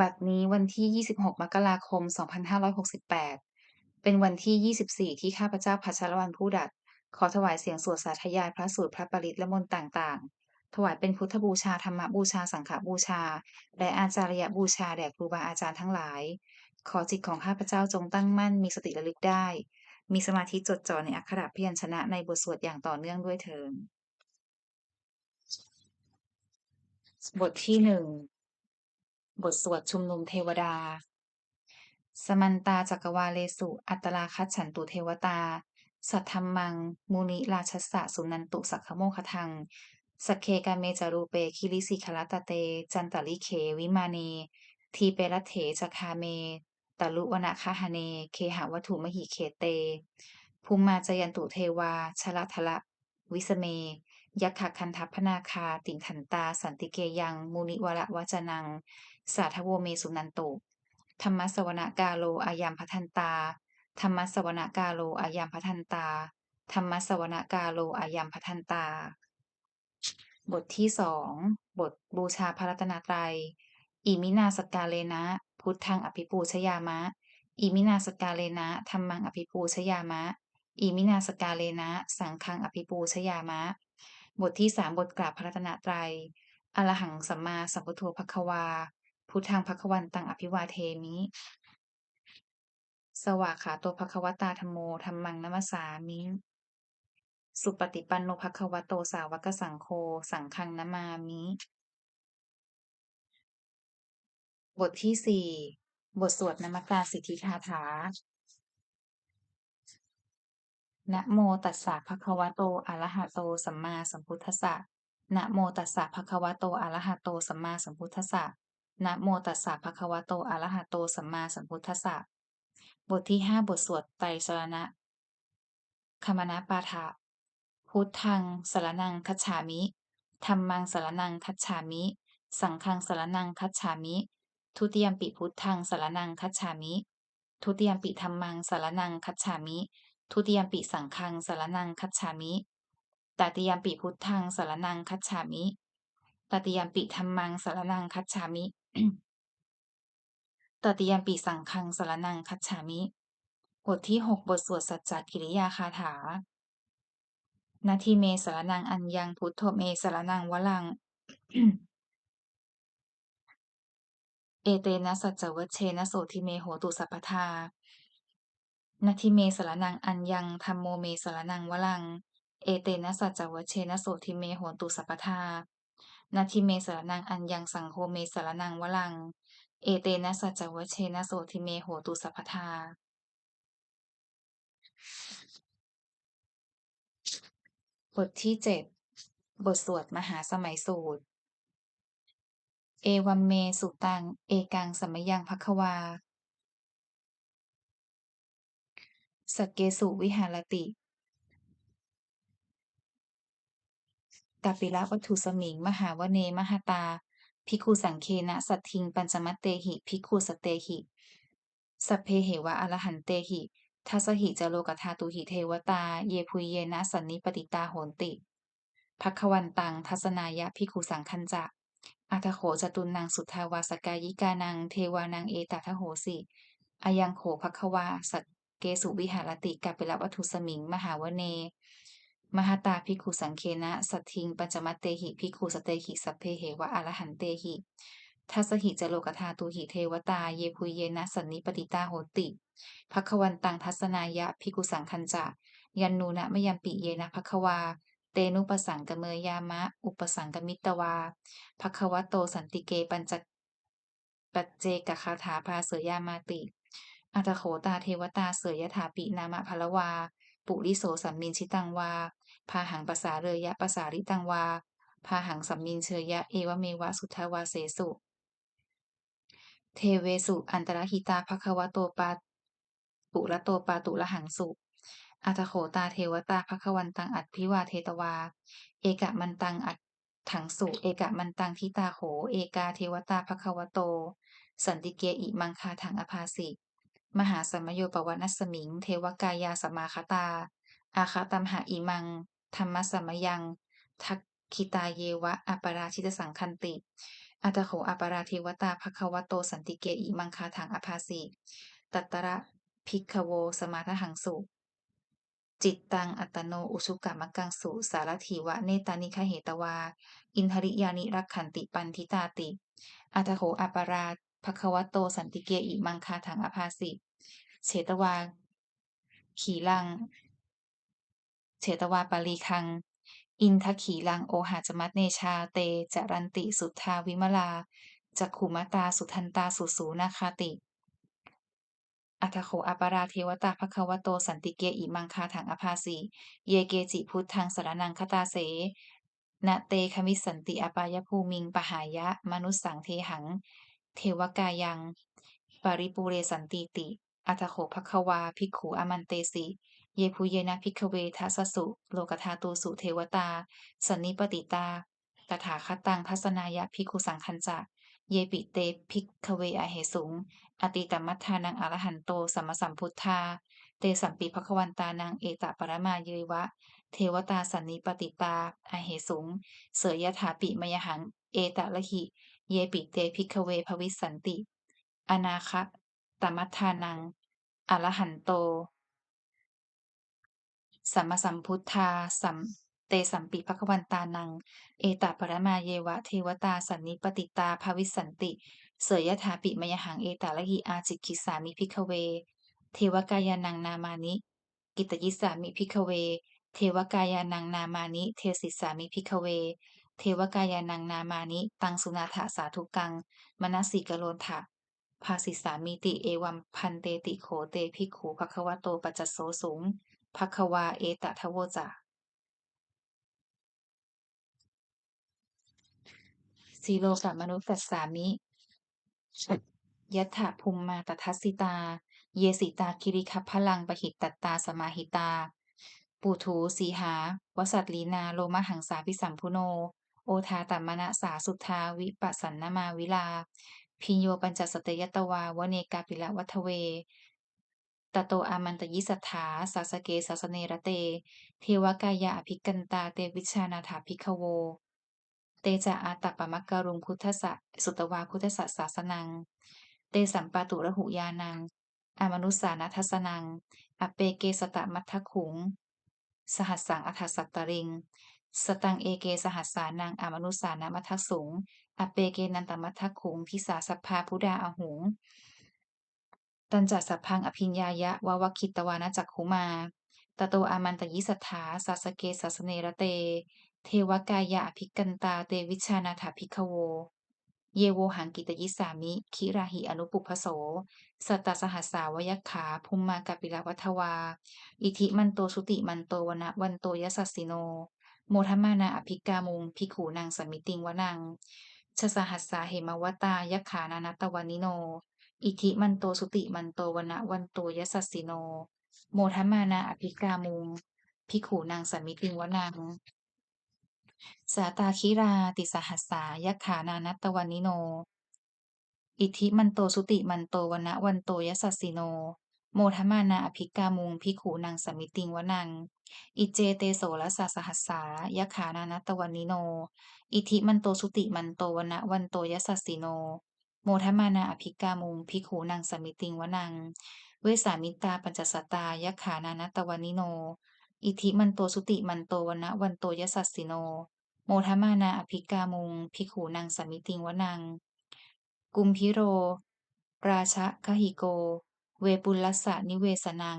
บัดนี้วันที่ 26 มกราคม 2568 เป็นวันที่ 24 ที่ข้าพเจ้าพัชรวรรณผู้ดัด ขอถวายเสียงสวดสาธยายพระสูตรพระปริตและมนต์ต่างๆ ถวายเป็นพุทธบูชาธรรมบูชาสังฆบูชา และอาจารยบูชาแด่ครูบาอาจารย์ทั้งหลาย ขอจิตของข้าพเจ้าจงตั้งมั่นมีสติระลึกได้ มีสมาธิจดจ่อในอักขระพยัญชนะในบทสวดอย่างต่อเนื่องด้วยเทอญบทที่หนึ่ง บทสวดชุมนุมเทวดา สมันตาจักวาเลสุ อัตตราคัจฉันตุเทวตา สัทธัมมังมุนิราชสสะสุนันตุสักขโมคทังสกเคกาเมจารูเปคิริสิขลตเต จันตลิเขวิมาเน ทีเปรเถจคาเมตลุวนะคาหเน เคหวัตถุมหิเคเต ภูมิมาจยันตุเทวา ชลทละวิสเม ยักขคันทัพพนาคา ติงขันตา สันติเกยังมุนิวระวจนัง สาทโวเมสุนันตุ ธรรมสวนกาโลอายามพัทันตา ธรรมสวนกาโลอายามพัทันตา ธรรมสวนกาโลอายามพัทันตา บทที่สอง บทบูชาพระรัตนตรัย อิมินาสกาเลนะ พุทธังอภิปูชยามะ อิมินาสกาเลนะธรรมังอภิปูชยามะ อิมินาสกกาเลนะ สังฆังอภิปูชยามะ บทที่สามบทกราบพระรัตนตรัยอรหังสัมมาสัมพุทโธภควา พุทธังภควันตังอภิวาเทมิ สวากขาโตภควตาธรรมโมธรรมังนัมสสามิ สุปฏิปันโนภควโตสาวกสังโฆสังฆังนามามิ บทที่สี่บทสวดนมักกาสิทธิคาถานะโมตัสสะภะคะวะโตอะระหะโตสัมมาสัมพุทธัสสะนะโมตัสสะภะคะวะโตอะระหะโตสัมมาสัมพุทธัสสะ นะโมตัสสะภะคะวะโตอะระหะโตสัมมาสัมพุทธัสสะบทที่ห้าบทสวดไตรสรณะคมนะปาฐะพุทธังสรนังคัจฉามิธัมมังสรนังคัจฉามิ สังฆังสรนังคัจฉามิ ทุติยมปิพุทธังสรนังคัจฉามิ ทุติยมปิธัมมังสรนังคัจฉามิ ทุติยมปิสังฆังสรนังคัจฉามิตติยมปิพุทธังสรนังคัจฉามิตติยมปิธัมมังสรนังคัจฉามิ ตติยมปิสังฆังสรนังคัจฉามิ บทที่หกบทสวดสัจจกิริยาคาถา นาทีเมสรนังอัญญังพุทโธเมสรนังวลัง เอเตนะสัจจวัชเชนะโสทิเมโหตุสัพทานาทิเมสรนังอัญญังธรรมโมเมสรนังวลัง เอเตนะสัจจวัชเชนะโสทิเมโหตุสัพทา นาทิเมสารนังอัญญังสังโฆเมสารนังวลัง เอเตนะสัจวเชนะโสทิเมโหตุสัพพทาบทที่เจ็ดบทสวดมหาสมัยสูตร เอวัมเมสุตัง เอกังสัมยังภควาสกเกสุวิหารติ กาปิละวัตถุสมิง มหาวเนมหตาภิกขุสังเคนะ สัตทิง ปัญจมัตเตหิภิกขุสเตหิ สัพเพเหวะอรหันเตหิทัสหิจโลกธาตุหิเทวตา เยพุยเยนะสันนิปติตาโหนติภัควันตัง ทัศนายะภิกขุสังคัญจะอัตโขจตุนังสุทธาวาสกายิกานัง เทวานังเอตัทโหสิอายังโขภัควาสักเกสุวิหารติกาเปละวัตถุสมิง มหาวเน มหตาภิกขุสังเคนะสัตทิงปัญจมัตเตหิภิกขุสเตหิสัพเพเหวะอรหันเตหิทัสหิจโลกธาตุหิเทวตา เยพุยเยนะสันนิปติตาโหติภัควันตังทัศนายะภิกขุสังคัญจะยันนูนะมยัมปิเยนะภัควา เตนุปสังกเมยามะ อุปสังกมิตวาภัควโตสันติเกปัญจปัจเจกคาถาภาเสยยามาติ อัตโขตาเทวตาเสยยถาปินามะพลวา ปุริโสสัมมินชิตังวา พาหังปสาเรยะปสาริตังวา พาหังสัมมินเชยะ เอวเมวะสุทธาวาเสสุ เทเวสุอันตรหิตาภควโตปาปุระโตปาตุละหังสุอัตโขตาเทวตาภควันตังอัดพิวาเทตวา เอกะมันตังอัดถังสุเอกะมันตังทิตาโหเอกาเทวตาภควโต สันติเกอิมังคาถังอภาสิมหาสัมโยปวันัสสมิง เทวกายาสมาคตา อาคาตัมหาอิมัง ธรรมสัมมยัง ทักคิตาเยวะอปราชิตสังคันติ อัตโขอัปปราเทวตาภควโตสันติเกอิมังคาถังอภาสิตัตระภิกโว สมาทหังสุ จิตตังอัตโนอุชุกะมักกังสุ สารถีวะเนตานิคเหตวา อินทริยานิรักขันติปันทิตาติ อัตโขอัปปราภควโตสันติเกอิมังคาถังอภาสิเฉตวา ขีลัง เฉตวาปาลีคัง อินทขีลังโอหาจมัตเนชาเตจรันติสุทธาวิมลาจักขุมตาสุทันตาสุสูนาคาติ อัตโขอัปปราเทวตาภควโตสันติเกอิมังคาถังอภาสีเยเกจิพุทธังสารนังคตาเสนะเตคมิสันติอปายภูมิงปหายะ มนุสสังเทหัง เทวกายัง ปริปูเรสันติติ อัตโขภควาภิกขุอมันเตสิ เยภูเยนะภิกเวทัสสุ โลกธาตูสุเทวตา สันนิปติตา ตถาคตังทัศนายะภิกุสังคัญจะเยปิเตภิกเวอเหสุง อติตมัทธานังอรหันโตสัมมสัมพุทธา เตสัมปิภควันตานังเอตปรมาเยวะ เทวตาสันนิปติตาอเหสุง เสยยถาปิมยหัง เอตละหิ เยปิเตภิกเวภวิสันติ อนาคตมัทธานังอรหันโต สัมมาสัมพุทธาสัมเตสัมปิภควันตานัง เอตปรมาเยวะเทวตาสันนิปติตาภวิสันติ เสยยถาปิมยหังเอตาละหิอาจิกิสามิภิกเว เทวกายานังนามานิ กิตยิสามิภิกเว เทวกายานังนามานิ เทสิสามิภิกเว เทวกายานังนามานิ ตังสุนาถาสาธุกัง มนสิกโลนถะภาสิสามิติเอวัมพันเตติโขเตภิกขุภควโตปัจจโสสุง ภควาเอตทะโวจาสีโลกะมนุตัสสามิยัตถะภูมิมาตทัสสิตา เยสิตาคิริคัพพลังปหิตตัตตาสมาหิตา ปูถูสีหาวสัตลีนาโลมหังสาพิสัมพุโน โอทาตัมมณะสาสุทธาวิปัสสันนมาวิลา พิญโยปัญจสตยตวาวเนกาปิละวัทเว ตโตอามันตยิสัทธาสาสเกสาสเนระเต เทวกายาอภิกันตาเตวิชานาถาภิกขโว เตจาอาตัปปมักการุงพุทธะสุตวาพุทธสสาสนัง เตสัมปาตุระหุยานังอามนุสานัทสนัง อเปเกสตะมัทธขุง สหัสสังอัฏฐสัตตริง สตังเอเกสหัสสานังอามนุสานามัทธสุง อเปเกนันตมัทธขุงทิสาสัพพาพุดาอหุง ตันจัสสพพังอภิญญายะวาวคิตวานะจักขุมาตโตอามันตยิสัทธาสาสเกสาสเนระเต เทวกายะอภิกันตาเตวิชานาถาภิกขโว เยโวหังกิตยิสามิ คิราหิอนุปุพโส สัตตสหัสสาวยักขาภูมิมากปิลวัทวา อิทิมันโตสุติมันโตวนะวันโตยสัสสิโน โมทมานาอภิกามุงพิขูนางสมิติงวนังชสหัสสาเหมวตายขานานัตตวานิโน อิทิมันโตสุติมันโตวนะวันโตยสัสสิโน โมทมานาอภิกามุงพิขูนางสมิติงวนัง สาตาคิราติสหัสสายักขานานัตตวานิโน อิทิมันโตสุติมันโตวนะวันโตยสัสสิโน โมทมานาอภิกามุงพิขูนางสมิติงวนัง อิเจเตโสละสาสหัสสายักขานานัตตวานิโน อิทิมันโตสุติมันโตวนะวันโตยสัสสิโน โมทมานาอภิกามุงพิขูนางสมิติงวนัง เวสามิตาปัญจสตายักขานานัตวานิโน อิทิมันโตสุติมันโตวนะวันโตยสัสสิโน โมทมานาอภิกามุงพิขูนางสมิติงวนัง กุมพิโร ราชะคหิโก เวปุลลัสะนิเวสนัง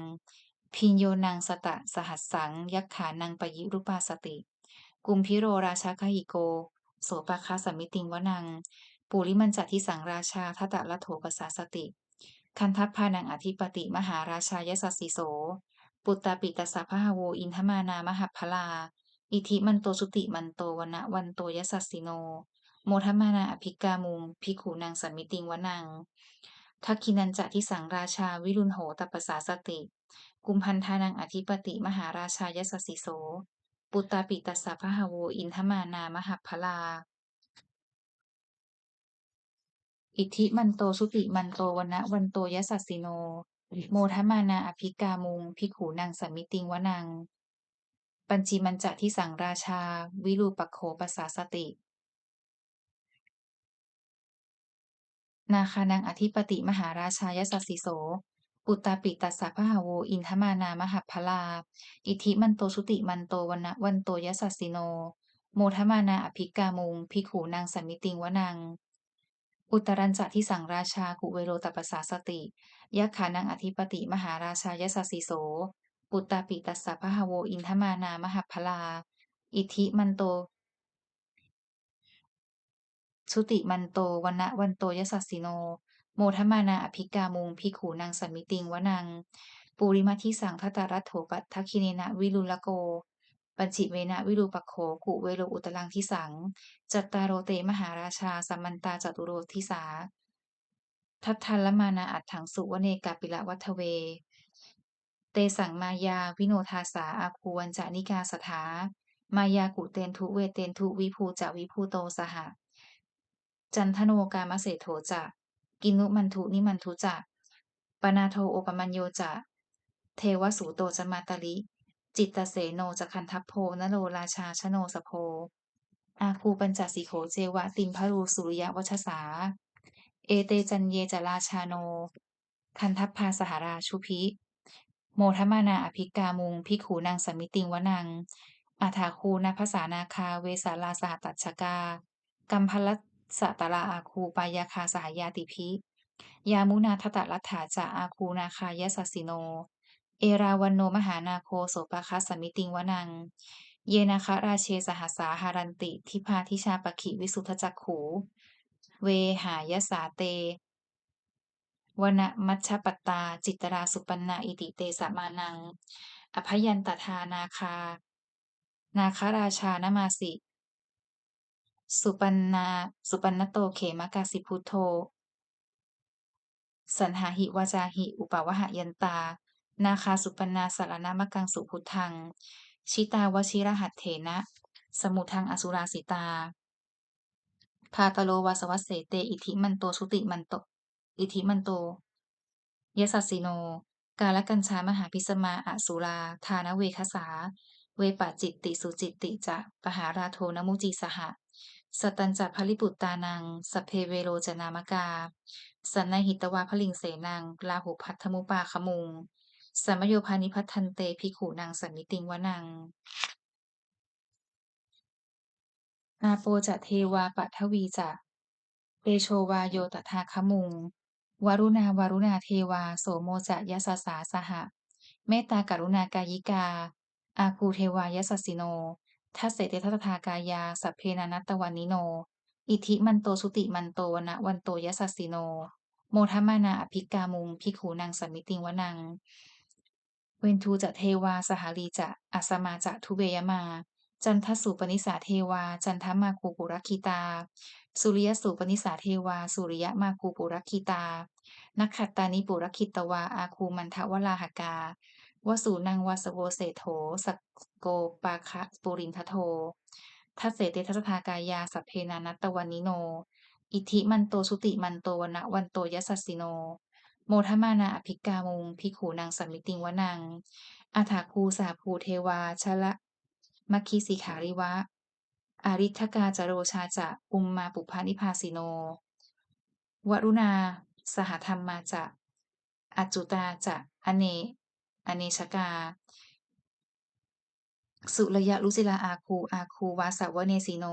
พิญโยนังสตะสหัสสังยักขานังปยิรุปาสติ กุมพิโรราชะคหิโก โสปะคาสมิติงวนัง ปุริมันจัทิสังราชาทัตตะละโถปสาสติ คันทัพพานังอธิปติมหาราชายสัสสิโส ปุตตาปิตสสะพะหโวอินทมานามหัพพลา อิทิมันโตสุติมันโตวนะวันโตยสัสสิโน โมทมานาอภิกามุงพิขูนางสัมมิติงวนังทักคินันจะทิสังราชาวิรุณโหตปสาสติ กุมพันธานังอธิปติมหาราชายสัสสิโส ปุตตาปิตสสะพะหโวอินทมานามหัพพลา อิทธิมันโตสุติมันโตวนะวันโตยสัสสิโน โมทมานาอภิกามุงพิกขูนางสัมมิติงวนัง ปัญจีมันจะที่สังราชา วิรูปโขปสาสติ นาคานังอธิปติมหาราชายสัสสิโสปุตตาปิตัสสะพะหาโวอินทมานามหัพพลา อิทธิมันโตชุติมันโตวันนะวันโตยสัสสิโน โมทมานาอภิกามุงภิกขูนางสัมมิติงวนัง อุตรัญจะที่สังราชากุเวโรตปัสสาสติยักขานังอธิปติมหาราชายสัสสิโส ปุตตาปิตัสสะพะหโวอินทมานามหัพพลา อิทิมันโตชุติมันโตวันนะวันโตยสัสสิโน โมทมานาอภิกามุงภิขูนางสัมมิติงวนัง ปูริมาทิสังทัตตรัตโถปัตทคิเนนะวิรุลโก ปัญจิเวนะวิรูปัคโขกุเวโรอุตลังทิสัง จัตตารโรเตมหาราชาสัมมันตาจตุโรทิสา ทัตทัลละมานาอัตถังสุวเนกาปิละวัทเว เตสังมายาวิโนทาสาอาคูวันจานิกาสถามายากุเตนทุเวเตนทุวิภูจะวิภูโตสหะ จันทโนกามเสโถจะ กินุมันทุนิมันทุจะปนาโทโอปมัญโยจะ เทวสูโตจมาตลิ จิตตเสโนจคันทัพโพนโรราชาชโนสโพ อาคูปัญจสีโขเจวะติมพรูสุริยวัชสา เอเตจันเยจราชาโน คันทัพพาสหราชุพิ โมทมานาอภิกามุงพิกขูนางสมิติงวนัง อาถาคูนาภาษานาคาเวสาลาสหตัชกา กัมพลัสตะลาอาคูปายาคาสหายาติพิ ยามุนาทตะรัฐาจะอาคูนาคายสสิโน เอราวันโนมหานาโคโสปะคะสมมิติงวนัง เยนาคะราเชสหัสาหารันติทิพาทิชาปขิวิสุทธจักขู เวหายสาเตวนะมัชฌปตา จิตตราสุปันนาอิติเตสมานัง อภยันตทานาคา นาคราชานมาสิ สุปันนา สุปันนโตเขมกาสิพุทโธ สันหาหิวาจาหิ อุปวหยันตา นาคาสุปนาสารนามกังสุพุทธัง ชิตาวชิรหัตเถนะ สมุทังอสุราสิตา พาตโลวาสวัสเสเต อิทิมันโตชุติมันโต อิทิมันโตยสัสสิโน กาลกัญชามหาพิสมาอสุรา ทานเวคสา เวปจิตติสุจิตติจะปหาราโทนมุจีสหะสตัญจะภลิปุตตานังสเพเวโรจนามกา สันนหิตวาพลิงเสนังลาหุพัทธมุปาขมุง สัมโยพานิพัทธันเตภิกขุนางสันนิติงวะนังอาโปจะเทวาปัทวีจะเตโชวาโยตถาคมุง วรุณาวรุณาเทวาโสโมจะยสสสาสหะ เมตตากรุณากายิกา อาคูเทวายสัสสิโนทัสเสเตทัตถากายาสัพเพนานัตตวันนิโน อิทิมันโตสุติมันโตวนะวันโตยสัสสิโน โมทมานาอภิกามุงพิกขูนางสัมมิติงวนัง เวนทูจะเทวาสหาลีจะอัสมาจะทุเบยมา จันทสุปนิสาเทวา จันทมาคูปุรักิตา สุริยสุปนิสาเทวา สุริยมาคูปุรักิตา นักขัตตานิปุรักิตวา อาคูมันทวลาหกาวสูนังวาสโวเสโถสกโกปาคะปุรินทโททัสเสเตทัสทากายาสัพเพนานัตตวันนิโน อิทิมันโตชุติมันโตวนะวันโตยสัสสิโน โมทมานาอภิกามุงพิขูนางสัมมิติงวนังอาถาคูสาภูเทวาชละมัคคิสิขาริวะ อาริทกาจโรชาจะอุมมาปุพานิพาสิโน วรุณา สหธรรมมาจะอจจุตาจะอเน อเนชกา สุระยะลุสิลาอาคู อาคูวาสาวเนสิโน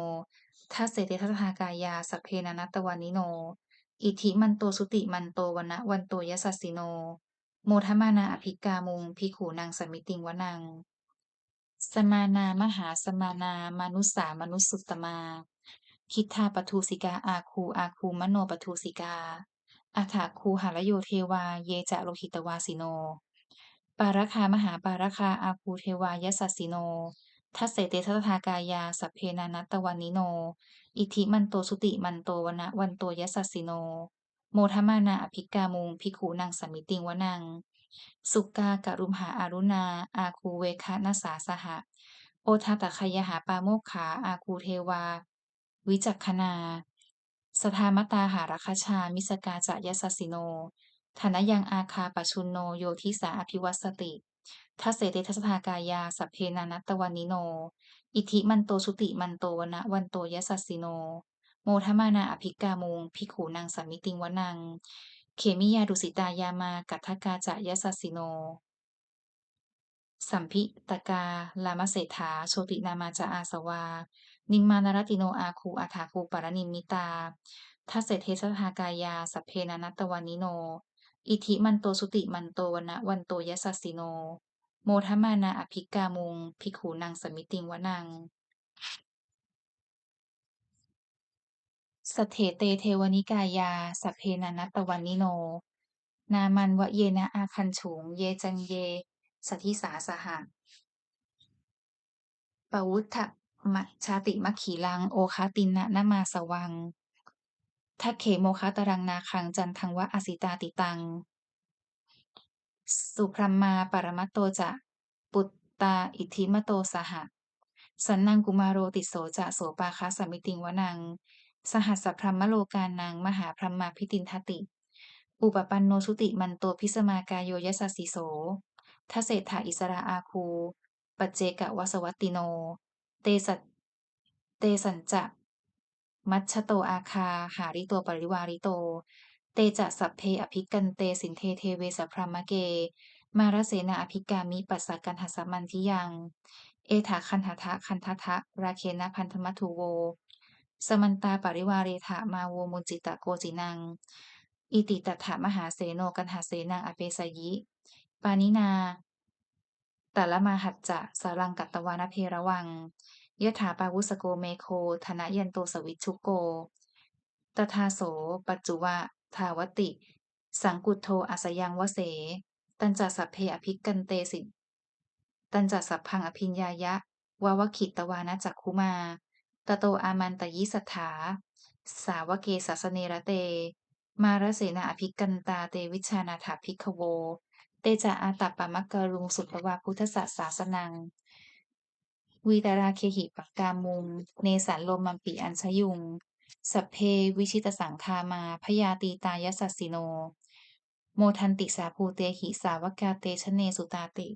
ทัสเสเตทัตถากายาสัพเพนานัตวันนิโน อิทิมันโตสุติมันโตวนะวันโตยสัสสิโน โมทมานาอภิกามุงพิขูนางสัมมิติงวนัง สมานามหาสมานามานุสสามนุสสุตมา คิทธาปทูสิกาอาคูอาคูมโนปทูสิกาอัฐาคูหารโยเทวาเยจะโลหิตวาสิโน ปาราคามหาปาราคาอาคูเทวายสัสสิโนทัสเสเตทัตถากายาสัพเพนานัตตวันนิโน อิทิมันโตสุติมันโตวนะวันโตยสัสสิโน โมทมานาอภิกามุงพิกขูนางสมิติงวนัง สุกากรุมหาอารุณา อาคูเวคะนัสาสหะ โอทาตคยหาปาโมกขา อาคูเทวา วิจักขนาสทามตาหาราคชา มิสกาจะยสัสสิโนธนยังอาคาปชุนโนโยทิสาอภิวัสติทัเสเตทัสทากายาสัพเพนานัตตวันนิโน อิทิมันโตชุติมันโตวนะวันโตยสัสสิโน โมทมานาอภิกามุงภิขุนังสัมมิติงวนัง เขมิยาดุสิตายามากัทกาจะยสัสสิโน สัมภิตกา ลามเศรษฐาโชตินามาจะอาสวา นิมมานรติโนอาคูอาถาคูปารนิมิตาทัสเทสทากายาสัพเพนานัตตวานิโน อิทิมันโตสุติมันโตวนะวันโตยสัสสิโน โมทมานาอภิกามุงภิกขุนังสมิติงวนัง สเถเตเทวนิกายา สัพเพนานัตวานิโน นามันวะเยนะอาคันฉุง เยจังเย สัทิสาสหะปวุฒะมะชาติมัคคีลัง โอคาตินะนะมาสวังทัคเขโมคะตรังนาคังจันทังวะอสิตาติตัง สุพรมมาปรมัตโตจะ ปุตตาอิทธิมโตสหะ สันนังกุมารโรติโสจะโสปาคะสมิติงวนัง สหัสสะพรัมโลกานัง มหาพรัมาพิตินทติ อุปปันโนชุติมันโตพิสมากายโยยสัสสิโสทเศรษฐาอิสราอาคู ปัจเจกวสวัตติโน เตสัตเตสัญจะ มัชโตอาคา หาริโตปริวาริโต เตจะสัพเพอภิกันเตสินเทเทเวสพรมเก มารเสนาอภิกามิปัสสะกันหสมันทิยัง เอถาคันหทะคันททะราเคนะพันธมัทุโว สมันตาปริวาเรถามาโวมุจิตะโกจินัง อิติตัฏฐมหาเสโนกันหาเสนังอเปสยิ ปานินาตละมาหัจจะสารังกัตตวานเพระวังยถาปาวุสโกเมโคธนะยันโตสวิชชุโก ตถาโส ปัจจุวะ ทาวติ สังกุโธอัสยังวเส ตัญจสัพเพอภิกันเตสิตัญจสัพพังอภิญญายะวาวคิตวานะจักขุมา ตโตอามันตยิสถาสาวเกสัสเนระเต มารเสนาอภิกันตาเตวิชานาถาภิกขโว เตจะอาตัปปะมักกะรุงสุตวาพุทธสัสาสนัง วีตาราเคหิปักกามุง เนสันโลมัมปิอัญชยุง สัพเพวิชิตสังคามาพยาตีตายสัสสิโน โมทันติสาภูเตหิสาวกาเตชเนสุตาติ